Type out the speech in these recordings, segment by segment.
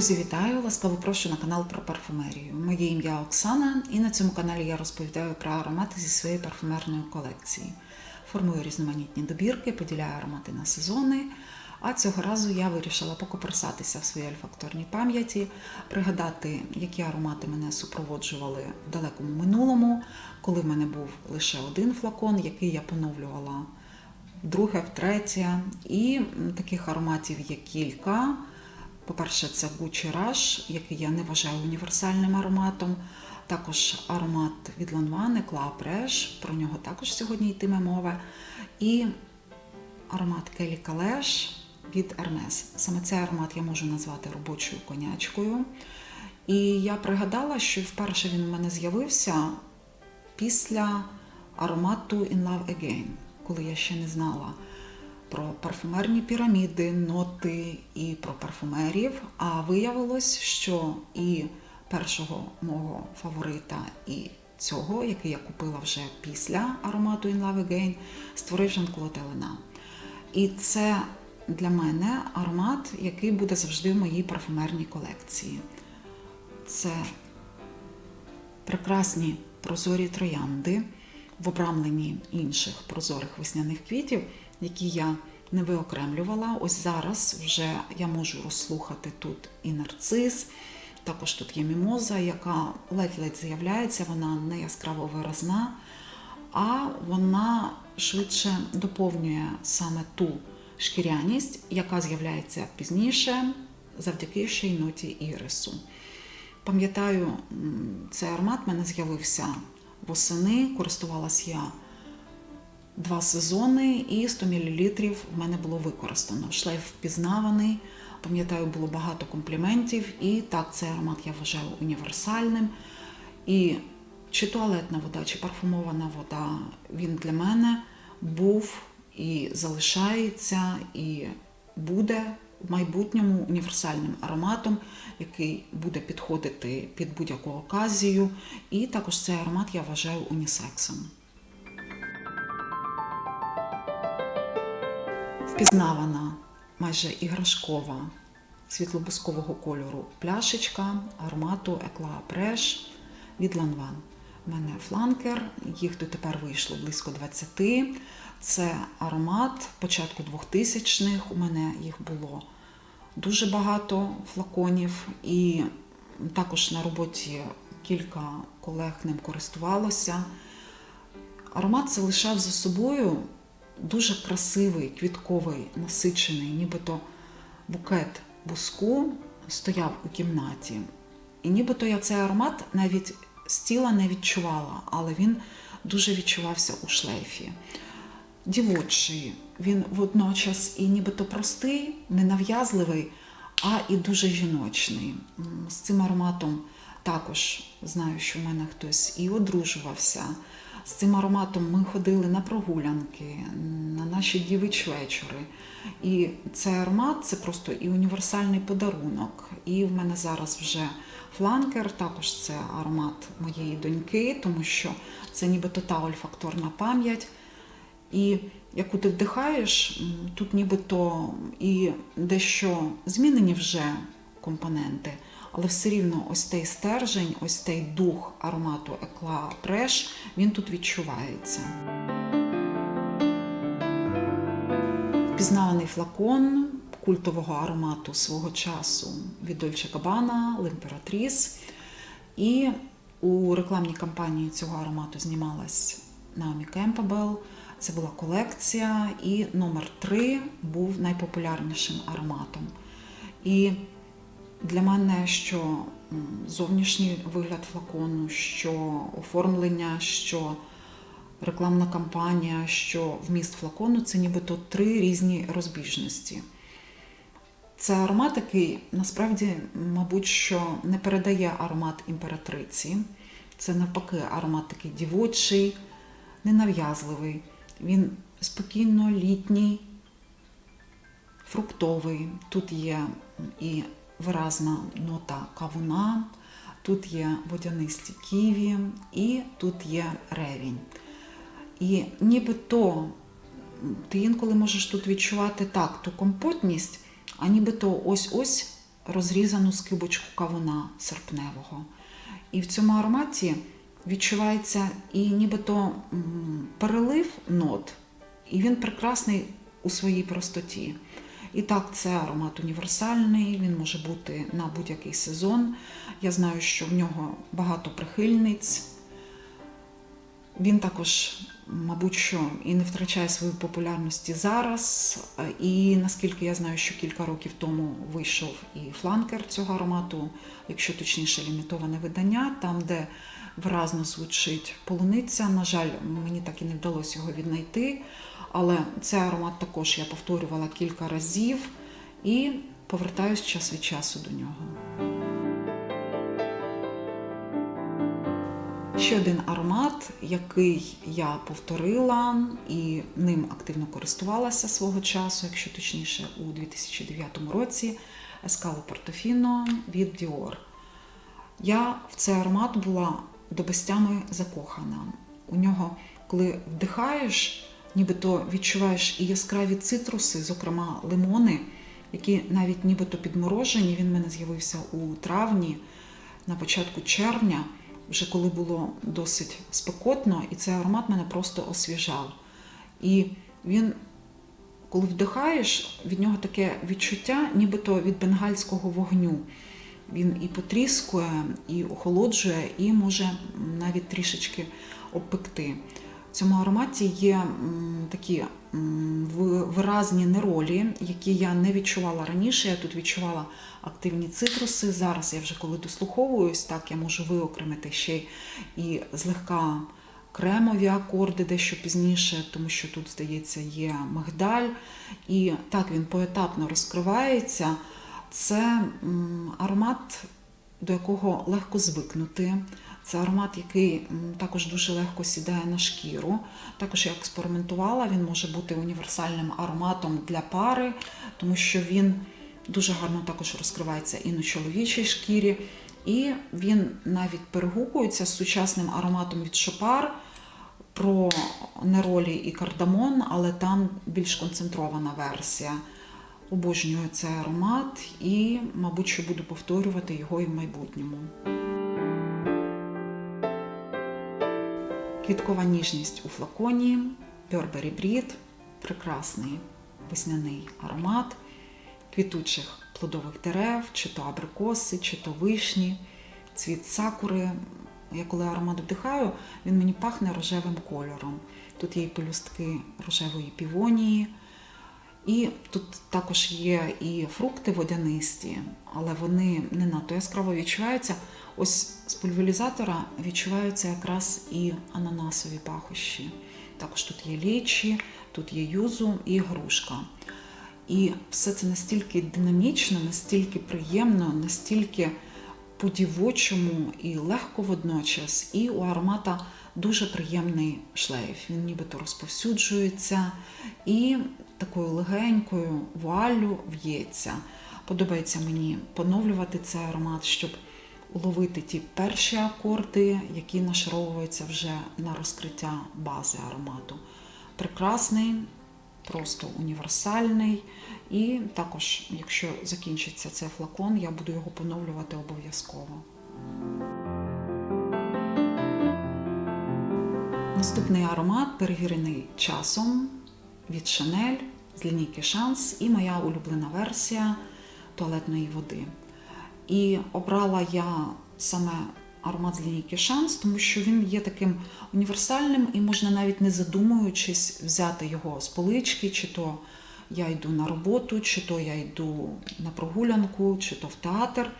Друзі, вітаю! Ласкаво прошу на канал про парфумерію. Моє ім'я Оксана, і на цьому каналі я розповідаю про аромати зі своєї парфумерної колекції. Формую різноманітні добірки, поділяю аромати на сезони. А цього разу я вирішила покоперсатися в своїй альфакторній пам'яті, пригадати, які аромати мене супроводжували в далекому минулому, коли в мене був лише один флакон, який я поновлювала вдруге, втретє. І таких ароматів є кілька. По-перше, це Gucci Rush, який я не вважаю універсальним ароматом. Також аромат від Eclat Fresh, про нього також сьогодні йтиме мова. І аромат Келі Калеш від Hermes. Саме цей аромат я можу назвати робочою конячкою. І я пригадала, що вперше він у мене з'явився після аромату In Love Again, коли я ще не знала про парфумерні піраміди, ноти і про парфумерів. А виявилось, що і першого мого фаворита, і цього, який я купила вже після аромату In Love Again, створив Жан-Клод Елена. І це для мене аромат, який буде завжди в моїй парфумерній колекції. Це прекрасні прозорі троянди в обрамленні інших прозорих весняних квітів, які я не виокремлювала. Ось зараз вже я можу розслухати тут і нарцис, також тут є мімоза, яка ледь-ледь з'являється, вона не яскраво виразна, а вона швидше доповнює саме ту шкіряність, яка з'являється пізніше завдяки ще ноті ірису. Пам'ятаю, цей аромат в мене з'явився восени, користувалась я два сезони, і 100 мл в мене було використано. Шлейф впізнаваний. Пам'ятаю, було багато компліментів, і так, цей аромат я вважаю універсальним. І чи туалетна вода, чи парфумована вода, він для мене був і залишається, і буде в майбутньому універсальним ароматом, який буде підходити під будь-яку оказію. І також цей аромат я вважаю унісексом. Впізнавана, майже іграшкова, світлобускового кольору пляшечка аромату Eclat Fresh від Lanvin. У мене фланкер, їх дотепер вийшло близько 20. Це аромат початку 2000-х. У мене їх було дуже багато флаконів, і також на роботі кілька колег ним користувалося. Аромат залишав за собою дуже красивий, квітковий, насичений, нібито букет буску стояв у кімнаті. І нібито я цей аромат навіть з тіла не відчувала, але він дуже відчувався у шлейфі. Дівочий, він водночас і нібито простий, ненав'язливий, а і дуже жіночний. З цим ароматом також знаю, що в мене хтось і одружувався. З цим ароматом ми ходили на прогулянки, на наші дівич вечори. І цей аромат це просто і універсальний подарунок. І в мене зараз вже фланкер, також це аромат моєї доньки, тому що це нібито та ольфакторна пам'ять. І яку ти вдихаєш, тут нібито і дещо змінені вже компоненти, але все рівно ось цей стержень, ось цей дух аромату Eclat Fresh, він тут відчувається. Впізнаваний флакон культового аромату свого часу від Dolce Gabbana, L'Imperatrice. І у рекламній кампанії цього аромату знімалась Наомі Кемпбелл. Це була колекція, і номер 3 був найпопулярнішим ароматом. І для мене, що зовнішній вигляд флакону, що оформлення, що рекламна кампанія, що вміст флакону це нібито три різні розбіжності. Це аромат, який насправді, мабуть, що не передає аромат імператриці. Це навпаки аромат такий дівочий, ненав'язливий. Він спокійно літній, фруктовий. Тут є і виразна нота кавуна, тут є водянисті ківі і тут є ревінь. І нібито ти інколи можеш тут відчувати так ту компотність, а нібито ось-ось розрізану скибочку кавуна серпневого. І в цьому ароматі відчувається і нібито перелив нот, і він прекрасний у своїй простоті. І так, це аромат універсальний, він може бути на будь-який сезон. Я знаю, що в нього багато прихильниць. Він також, мабуть, що і не втрачає своєї популярності зараз. І наскільки я знаю, що кілька років тому вийшов і фланкер цього аромату, якщо точніше, лімітоване видання, там, де виразно звучить полуниця. На жаль, мені так і не вдалося його віднайти. Але цей аромат також я повторювала кілька разів і повертаюсь час від часу до нього. Ще один аромат, який я повторила і ним активно користувалася свого часу, якщо точніше, у 2009 році Ескало Портофіно від Dior. Я в цей аромат була до безтями закохана. У нього, коли вдихаєш, нібито відчуваєш і яскраві цитруси, зокрема лимони, які навіть нібито підморожені. Він в мене з'явився у травні, на початку червня, вже коли було досить спекотно, і цей аромат мене просто освіжав. І він, коли вдихаєш, від нього таке відчуття, нібито від бенгальського вогню. Він і потріскує, і охолоджує, і може навіть трішечки обпекти. В цьому ароматі є такі виразні неролі, які я не відчувала раніше. Я тут відчувала активні цитруси. Зараз я вже коли дослуховуюсь, так я можу виокремити ще і злегка кремові акорди дещо пізніше, тому що тут, здається, є мигдаль. І так він поетапно розкривається. Це аромат, до якого легко звикнути. Це аромат, який також дуже легко сідає на шкіру. Також я експериментувала, він може бути універсальним ароматом для пари, тому що він дуже гарно також розкривається і на чоловічій шкірі. І він навіть перегукується з сучасним ароматом від Шопар про неролі і кардамон, але там більш концентрована версія. Обожнюю цей аромат і, мабуть, що буду повторювати його і в майбутньому. Квіткова ніжність у флаконі, Burberry Breed, прекрасний весняний аромат квітучих плодових дерев, чи то абрикоси, чи то вишні, цвіт сакури. Я коли аромат вдихаю, він мені пахне рожевим кольором. Тут є і пелюстки рожевої півонії, і тут також є і фрукти водянисті, але вони не надто яскраво відчуваються. Ось з пульверізатора відчуваються якраз і ананасові пахощі. Також тут є лічі, тут є юзу і грушка. І все це настільки динамічно, настільки приємно, настільки по-дівочому і легко водночас. І у аромата дуже приємний шлейф. Він нібито розповсюджується і такою легенькою вуаллю в'ється. Подобається мені поновлювати цей аромат, щоб уловити ті перші акорди, які нашаровуються вже на розкриття бази аромату. Прекрасний, просто універсальний. І також, якщо закінчиться цей флакон, я буду його поновлювати обов'язково. Наступний аромат перевірений часом від Chanel з лінійки Шанс і моя улюблена версія туалетної води. І обрала я саме аромат з лінійки Шанс, тому що він є таким універсальним і можна навіть не задумуючись взяти його з полички, чи то я йду на роботу, чи то я йду на прогулянку, чи то в театр.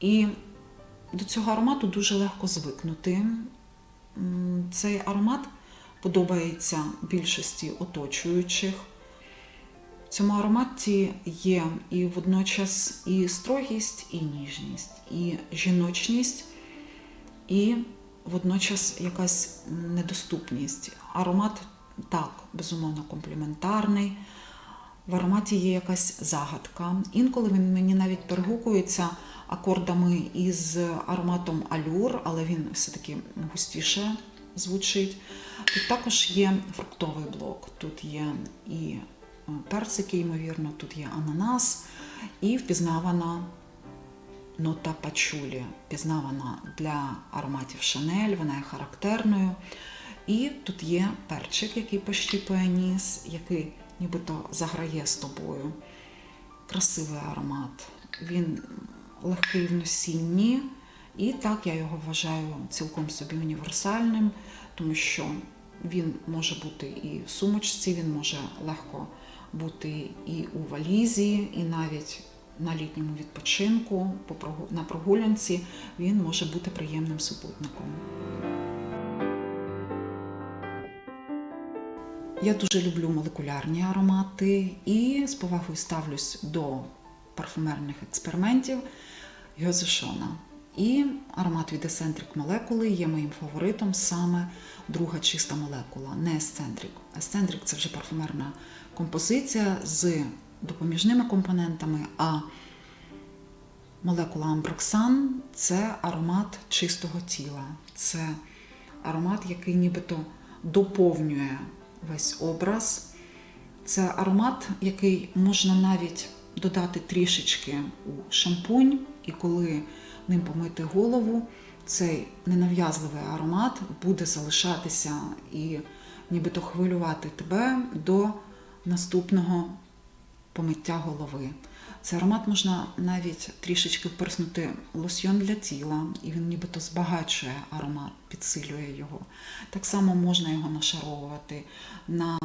І до цього аромату дуже легко звикнути. Цей аромат подобається більшості оточуючих. В цьому ароматі є і водночас і строгість, і ніжність, і жіночність, і водночас якась недоступність. Аромат так, безумовно, компліментарний. В ароматі є якась загадка. Інколи він мені навіть перегукується акордами із ароматом алюр, але він все-таки густіше звучить. Тут також є фруктовий блок. Тут є і персики, ймовірно, тут є ананас і впізнавана нота пачулі пізнавана для ароматів Шанель, вона є характерною. І тут є перчик, який пощіпує ніс, який нібито заграє з тобою. Красивий аромат. Він легкий в носінні, і так я його вважаю цілком собі універсальним, тому що він може бути і в сумочці, він може легко бути і у валізі, і навіть на літньому відпочинку, на прогулянці він може бути приємним супутником. Я дуже люблю молекулярні аромати і з повагою ставлюсь до парфумерних експериментів Йозешона. І аромат від Eccentric молекули є моїм фаворитом саме друга чиста молекула, не Eccentric. Eccentric – це вже парфумерна композиція з допоміжними компонентами, а молекула Амброксан це аромат чистого тіла. Це аромат, який нібито доповнює весь образ. Це аромат, який можна навіть додати трішечки у шампунь, і коли ним помити голову, цей ненав'язливий аромат буде залишатися і нібито хвилювати тебе до наступного помиття голови. Цей аромат можна навіть трішечки впирснути лосьйон для тіла, і він нібито збагачує аромат, підсилює його. Так само можна його нашаровувати на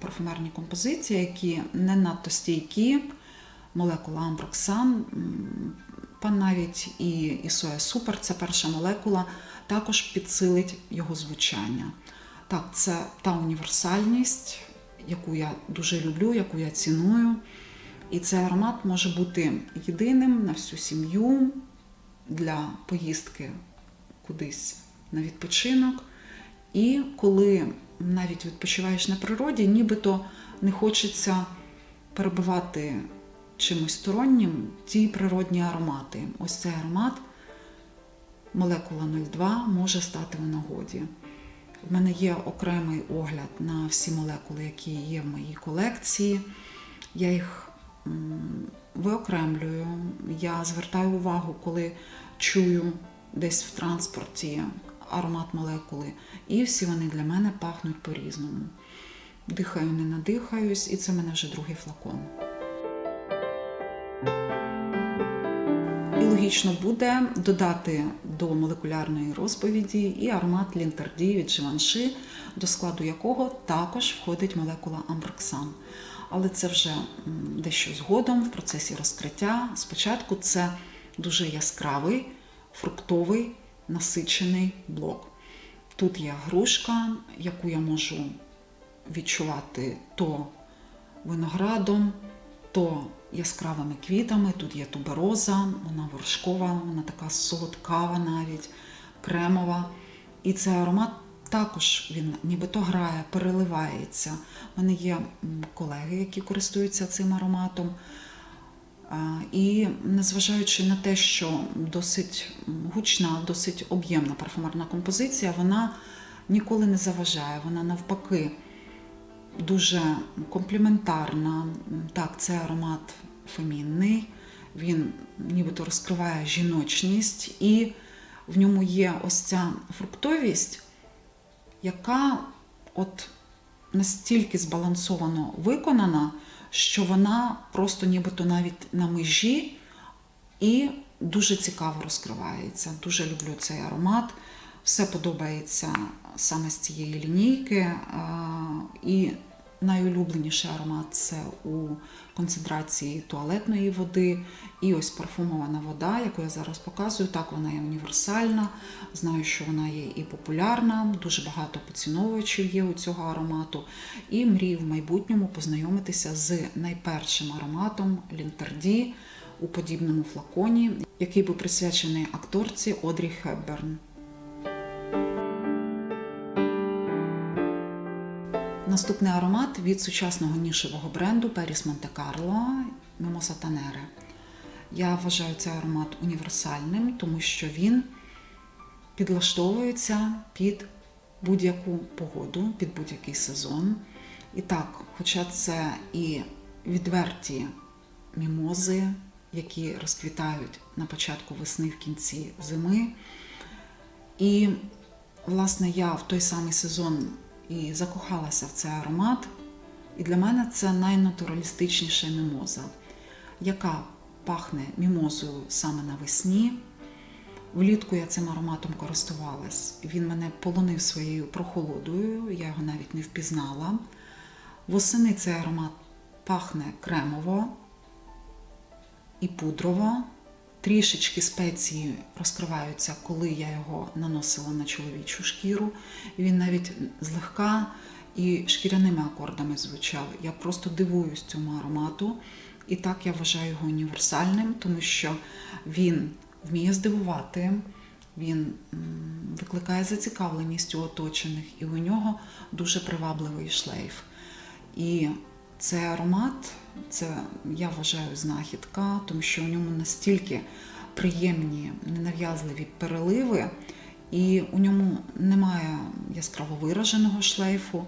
парфумерні композиції, які не надто стійкі. Молекула Амброксан, навіть і, і Соя Супер, це перша молекула, також підсилить його звучання. Так, це та універсальність, яку я дуже люблю, яку я ціную. І цей аромат може бути єдиним на всю сім'ю для поїздки кудись на відпочинок. І коли навіть відпочиваєш на природі, нібито не хочеться перебивати чимось стороннім ті природні аромати. Ось цей аромат молекула 02 може стати в нагоді. В мене є окремий огляд на всі молекули, які є в моїй колекції. Я їх виокремлюю, я звертаю увагу, коли чую десь в транспорті аромат молекули, і всі вони для мене пахнуть по-різному. Дихаю, не надихаюсь, і це в мене вже другий флакон. І логічно буде додати до молекулярної розповіді і аромат Лінтерді від Живанши, до складу якого також входить молекула Амброксан. Але це вже дещо згодом в процесі розкриття. Спочатку це дуже яскравий, фруктовий, насичений блок. Тут є грушка, яку я можу відчувати то виноградом, то яскравими квітами. Тут є тубероза, вона вершкова, вона така солодкава навіть, кремова. І цей аромат також він нібито грає, переливається. У мене є колеги, які користуються цим ароматом. І незважаючи на те, що досить гучна, досить об'ємна парфумерна композиція, вона ніколи не заважає. Вона навпаки дуже компліментарна. Так, це аромат фемінний, він нібито розкриває жіночність, і в ньому є ось ця фруктовість, яка от настільки збалансовано виконана, що вона просто нібито навіть на межі і дуже цікаво розкривається. Дуже люблю цей аромат. Все подобається саме з цієї лінійки. І найулюбленіший аромат це у концентрації туалетної води. І ось парфумована вода, яку я зараз показую. Так, вона є універсальна. Знаю, що вона є і популярна, дуже багато поціновувачів є у цього аромату. І мрію в майбутньому познайомитися з найпершим ароматом Лінтерді у подібному флаконі, який був присвячений акторці Одрі Хепберн. Наступний аромат від сучасного нішевого бренду Періс Монте Карло Мимоса Танере. Я вважаю цей аромат універсальним, тому що він підлаштовується під будь-яку погоду, під будь-який сезон. І так, хоча це і відверті мімози, які розквітають на початку весни, в кінці зими. І, власне, я в той самий сезон і закохалася в цей аромат. І для мене це найнатуралістичніша мімоза, яка пахне мімозою саме навесні. Влітку я цим ароматом користувалась. Він мене полонив своєю прохолодою, я його навіть не впізнала. Восени цей аромат пахне кремово і пудрово. Трішечки спеції розкриваються, коли я його наносила на чоловічу шкіру. Він навіть злегка і шкіряними акордами звучав. Я просто дивуюсь цьому аромату. І так я вважаю його універсальним, тому що він вміє здивувати, він викликає зацікавленість у оточених, і у нього дуже привабливий шлейф. І цей аромат, це я вважаю знахідка, тому що у ньому настільки приємні, ненав'язливі переливи, і у ньому немає яскраво вираженого шлейфу.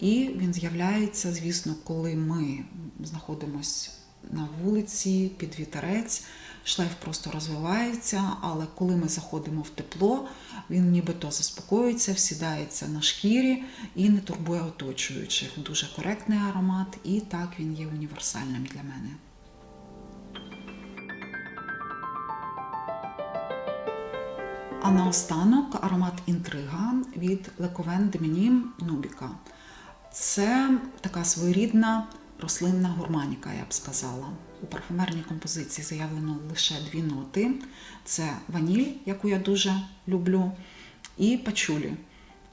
І він з'являється, звісно, коли ми знаходимося на вулиці під вітерець. Шлейф просто розвивається, але коли ми заходимо в тепло, він нібито заспокоюється, всідається на шкірі і не турбує оточуючих. Дуже коректний аромат, і так він є універсальним для мене. А наостанок аромат інтрига від Лековен Демінім Нубіка. Це така своєрідна рослинна гурманіка, я б сказала. У парфумерній композиції заявлено лише дві ноти: це ваніль, яку я дуже люблю, і пачулі,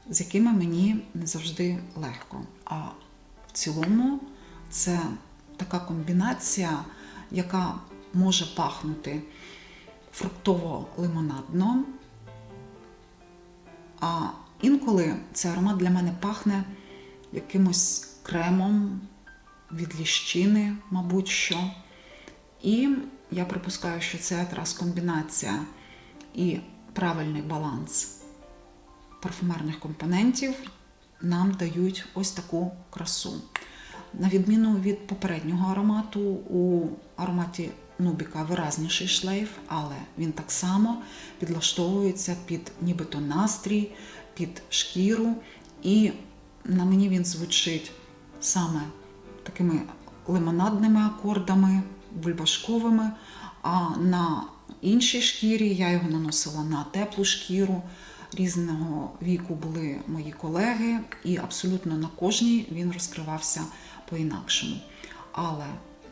з якими мені не завжди легко. А в цілому це така комбінація, яка може пахнути фруктово-лимонадно. А інколи цей аромат для мене пахне якимось кремом від ліщини, мабуть що. І я припускаю, що це якраз комбінація і правильний баланс парфумерних компонентів нам дають ось таку красу. На відміну від попереднього аромату, у ароматі Нубіка виразніший шлейф, але він так само підлаштовується під нібито настрій, під шкіру. І на мені він звучить саме такими лимонадними акордами, бульбашковими. А на іншій шкірі я його наносила на теплу шкіру. Різного віку були мої колеги, і абсолютно на кожній він розкривався по-інакшому. Але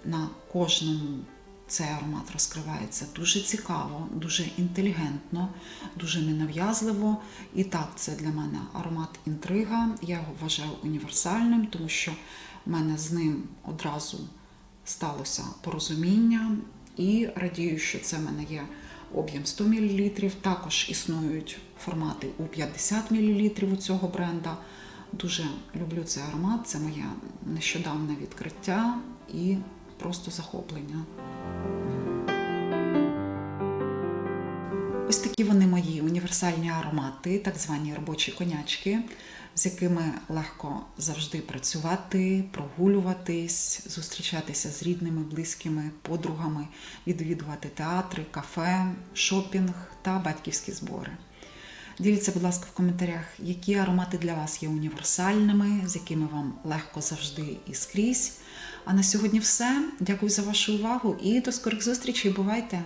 на кожному цей аромат розкривається дуже цікаво, дуже інтелігентно, дуже ненав'язливо. І так, це для мене аромат інтрига. Я його вважаю універсальним, тому що в мене з ним одразу сталося порозуміння. І радію, що це в мене є об'єм 100 мл. Також існують формати у 50 мл у цього бренда. Дуже люблю цей аромат, це моє нещодавне відкриття і просто захоплення. Ось такі вони мої універсальні аромати, так звані робочі конячки, з якими легко завжди працювати, прогулюватись, зустрічатися з рідними, близькими, подругами, відвідувати театри, кафе, шопінг та батьківські збори. Діліться, будь ласка, в коментарях, які аромати для вас є універсальними, з якими вам легко завжди і скрізь. А на сьогодні все. Дякую за вашу увагу і до скорих зустрічей. Бувайте!